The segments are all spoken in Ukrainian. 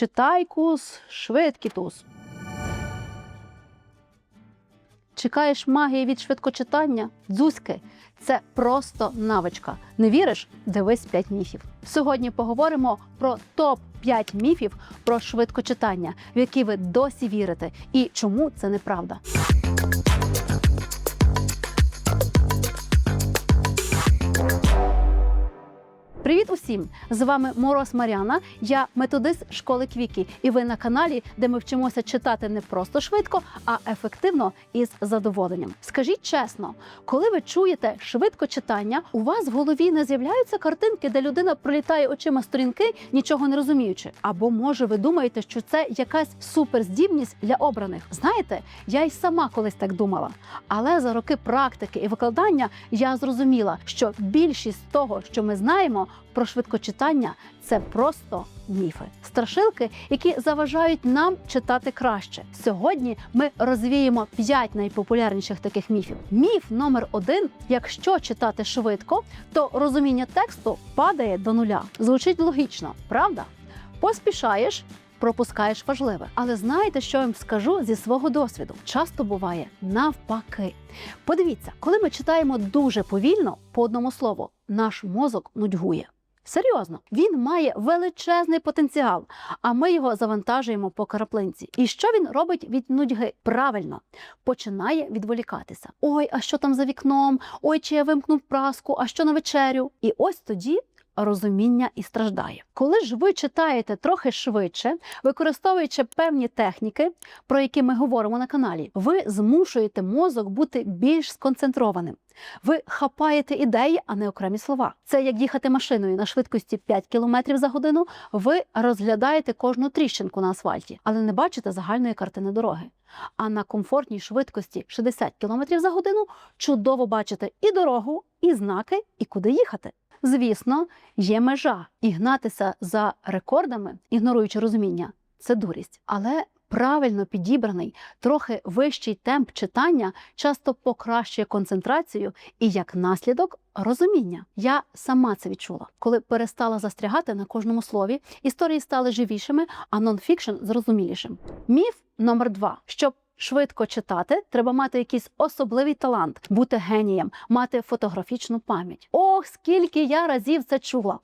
Читайкус, швидкітус. Чекаєш магії від швидкочитання? Дзузьки. Це просто навичка. Не віриш? Дивись 5 міфів. Сьогодні поговоримо про топ 5 міфів про швидкочитання, в які ви досі вірите, і чому це неправда. Привіт усім! З вами Мороз Маріана. Я методист школи Квікі, і ви на каналі, де ми вчимося читати не просто швидко, а ефективно і з задоволенням. Скажіть чесно, коли ви чуєте швидко читання, у вас в голові не з'являються картинки, де людина пролітає очима сторінки, нічого не розуміючи. Або може ви думаєте, що це якась суперздібність для обраних? Знаєте, я й сама колись так думала. Але за роки практики і викладання я зрозуміла, що більшість того, що ми знаємо про швидкочитання, це просто міфи, страшилки, які заважають нам читати краще. Сьогодні ми розвіємо п'ять найпопулярніших таких міфів. Міф номер один: якщо читати швидко, то розуміння тексту падає до нуля. Звучить логічно, правда? Поспішаєш. Пропускаєш важливе, але знаєте, що я вам скажу зі свого досвіду? Часто буває навпаки. Подивіться, коли ми читаємо дуже повільно по одному слову, наш мозок нудьгує. Серйозно, він має величезний потенціал, а ми його завантажуємо по краплинці. І що він робить від нудьги? Правильно починає відволікатися. Ой, а що там за вікном? Ой, чи я вимкнув праску, а що на вечерю? І ось тоді. Розуміння і страждає. Коли ж ви читаєте трохи швидше, використовуючи певні техніки, про які ми говоримо на каналі, ви змушуєте мозок бути більш сконцентрованим. Ви хапаєте ідеї, а не окремі слова. Це як їхати машиною на швидкості 5 км за годину. Ви розглядаєте кожну тріщинку на асфальті, але не бачите загальної картини дороги. А на комфортній швидкості 60 км за годину чудово бачите і дорогу, і знаки, і куди їхати. Звісно, є межа, і гнатися за рекордами, ігноруючи розуміння, це дурість. Але правильно підібраний, трохи вищий темп читання часто покращує концентрацію і як наслідок розуміння. Я сама це відчула, коли перестала застрягати на кожному слові, історії стали живішими, а нонфікшн зрозумілішим. Міф номер два: щоб Швидко читати, треба мати якийсь особливий талант, бути генієм, мати фотографічну пам'ять. Ох, скільки я разів це чула.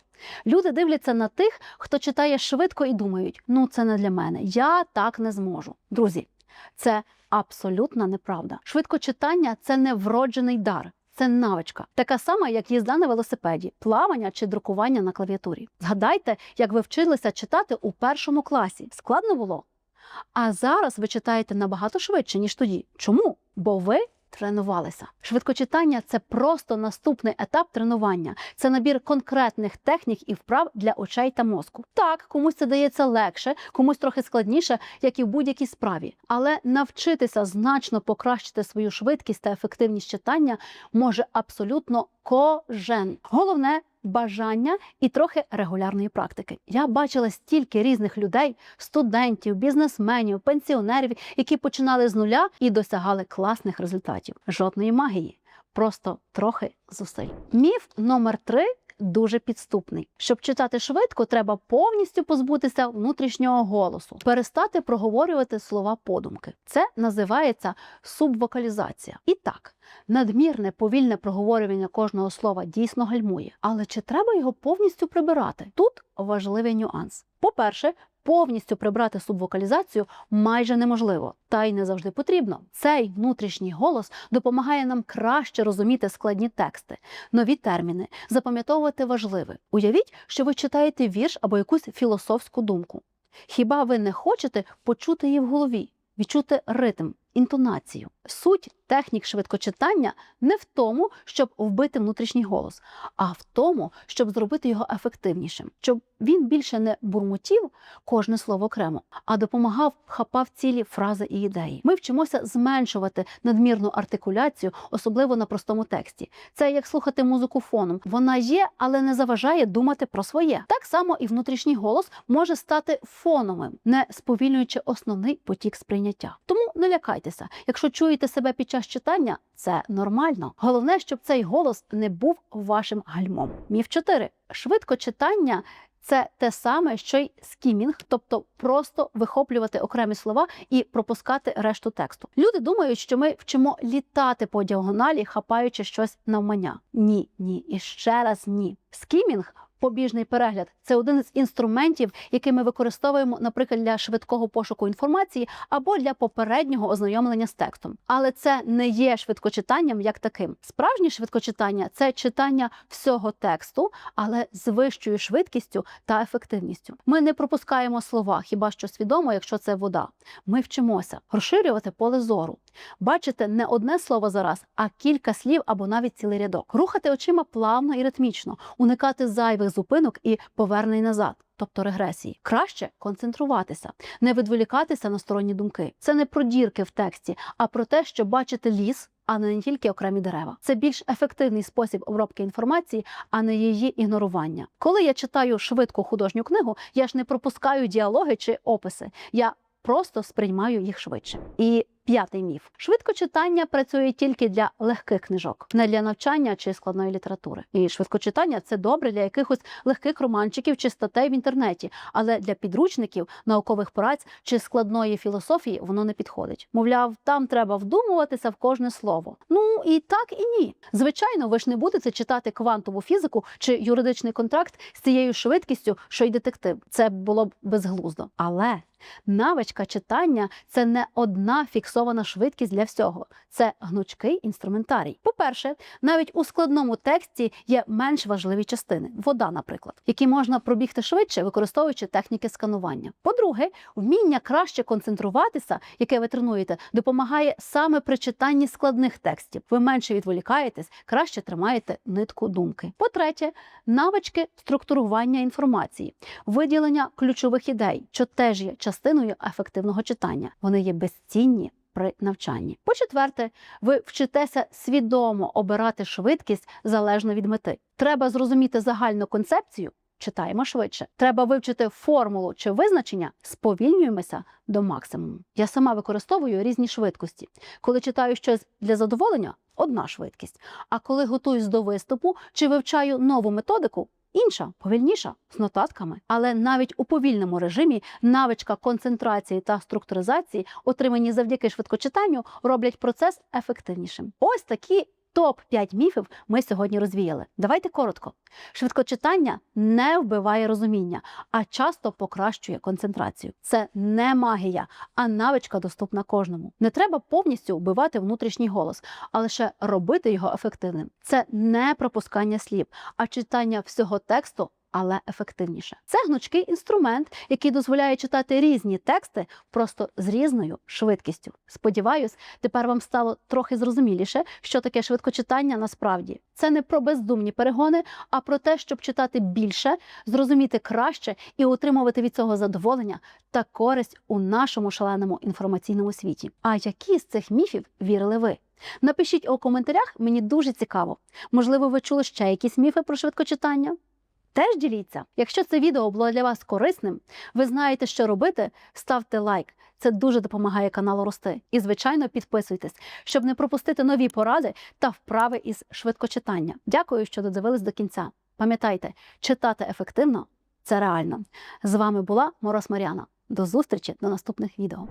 Люди дивляться на тих, хто читає швидко і думають: ну це не для мене, я так не зможу. Друзі, це абсолютна неправда. Швидкочитання це не вроджений дар. Це навичка, така сама, як їзда на велосипеді, плавання чи друкування на клавіатурі. Згадайте, як ви вчилися читати у першому класі. Складно було? А зараз ви читаєте набагато швидше, ніж тоді. Чому? Бо ви тренувалися. Швидкочитання це просто наступний етап тренування. Це набір конкретних технік і вправ для очей та мозку. Так, комусь це дається легше, комусь трохи складніше, як і в будь-якій справі. Але навчитися значно покращити свою швидкість та ефективність читання може абсолютно кожен. Головне бажання і трохи регулярної практики. Я бачила стільки різних людей, студентів, бізнесменів, пенсіонерів, які починали з нуля і досягали класних результатів. Жодної магії, просто трохи зусиль. Міф номер три. Дуже підступний. Щоб читати швидко, треба повністю позбутися внутрішнього голосу, перестати проговорювати слова подумки. Це називається субвокалізація. І так, надмірне повільне проговорювання кожного слова дійсно гальмує. Але чи треба його повністю прибирати? Тут важливий нюанс. По-перше, повністю прибрати субвокалізацію майже неможливо, та й не завжди потрібно. Цей внутрішній голос допомагає нам краще розуміти складні тексти, нові терміни, запам'ятовувати важливе. Уявіть, що ви читаєте вірш або якусь філософську думку. Хіба ви не хочете почути її в голові, відчути ритм, інтонацію? Суть технік швидкочитання не в тому, щоб вбити внутрішній голос, а в тому, щоб зробити його ефективнішим, щоб він більше не бурмотів кожне слово окремо, а допомагав хапав цілі фрази і ідеї. Ми вчимося зменшувати надмірну артикуляцію, особливо на простому тексті. Це як слухати музику фоном. Вона є, але не заважає думати про своє. Так само і внутрішній голос може стати фоновим, не сповільнюючи основний потік сприйняття. Тому не лякайтеся, якщо чуєте себе під час читання, це нормально. Головне, щоб цей голос не був вашим гальмом. Міф 4. швидко читання. це те саме, що й скімінг, тобто просто вихоплювати окремі слова і пропускати решту тексту. Люди думають, що ми вчимо літати по діагоналі, хапаючи щось навмання. Ні, ні, і ще раз ні. Скімінг. Побіжний перегляд це один із інструментів, який ми використовуємо, наприклад, для швидкого пошуку інформації або для попереднього ознайомлення з текстом. Але це не є швидкочитанням як таким. Справжнє швидкочитання це читання всього тексту, але з вищою швидкістю та ефективністю. Ми не пропускаємо слова, хіба що свідомо, якщо це вода. Ми вчимося розширювати поле зору, бачити не одне слово за раз, а кілька слів або навіть цілий рядок, рухати очима плавно і ритмічно, уникати зайвих зупинок і повернень назад. Тобто регресії, краще концентруватися, не відволікатися на сторонні думки. Це не про дірки в тексті, а про те, що бачити ліс, а не тільки окремі дерева. Це більш ефективний спосіб обробки інформації, а не її ігнорування. Коли я читаю швидку художню книгу, я ж не пропускаю діалоги чи описи. Я просто сприймаю їх швидше. І П'ятий міф: швидкочитання працює тільки для легких книжок, не для навчання чи складної літератури. І швидкочитання це добре для якихось легких романчиків чи статей в інтернеті, але для підручників, наукових праць чи складної філософії воно не підходить. Мовляв, там треба вдумуватися в кожне слово. Ну і так і ні. Звичайно, ви ж не будете читати квантову фізику чи юридичний контракт з цією швидкістю, що й детектив. Це було б безглуздо. Але навичка читання це не одна фіксована швидкість для всього. Це гнучкий інструментарій. По-перше, навіть у складному тексті є менш важливі частини вода, наприклад, які можна пробігти швидше, використовуючи техніки сканування. По-друге, вміння краще концентруватися, яке ви тренуєте, допомагає саме при читанні складних текстів. Ви менше відволікаєтесь, краще тримаєте нитку думки. По-третє, навички структурування інформації, виділення ключових ідей, що теж є частиною ефективного читання. Вони є безцінні. При навчанні. По-четверте, ви вчитеся свідомо обирати швидкість залежно від мети. Треба зрозуміти загальну концепцію, читаємо швидше. Треба вивчити формулу чи визначення, сповільнюємося до максимуму. Я сама використовую різні швидкості. Коли читаю щось для задоволення, одна швидкість. А коли готуюсь до виступу чи вивчаю нову методику, інша, повільніша, з нотатками. Але навіть у повільному режимі навичка концентрації та структуризації, отримані завдяки швидкочитанню, роблять процес ефективнішим. Ось такі. Топ 5 міфів ми сьогодні розвіяли. Давайте коротко. Швидкочитання не вбиває розуміння, а часто покращує концентрацію. Це не магія, а навичка доступна кожному. Не треба повністю вбивати внутрішній голос, а лише робити його ефективним. Це не пропускання слів, а читання всього тексту. Але ефективніше. Це гнучкий інструмент, який дозволяє читати різні тексти просто з різною швидкістю. Сподіваюсь, тепер вам стало трохи зрозуміліше, що таке швидкочитання насправді. Це не про бездумні перегони, а про те, щоб читати більше, зрозуміти краще і отримувати від цього задоволення та користь у нашому шаленому інформаційному світі. А які з цих міфів вірили ви? Напишіть у коментарях, мені дуже цікаво. Можливо, ви чули ще якісь міфи про швидкочитання? Теж діліться. Якщо це відео було для вас корисним, ви знаєте, що робити, ставте лайк. Це дуже допомагає каналу рости. І, звичайно, підписуйтесь, щоб не пропустити нові поради та вправи із швидкочитання. Дякую, що додивились до кінця. Пам'ятайте, читати ефективно це реально. З вами була Мороз Мар'яна. До зустрічі до наступних відео.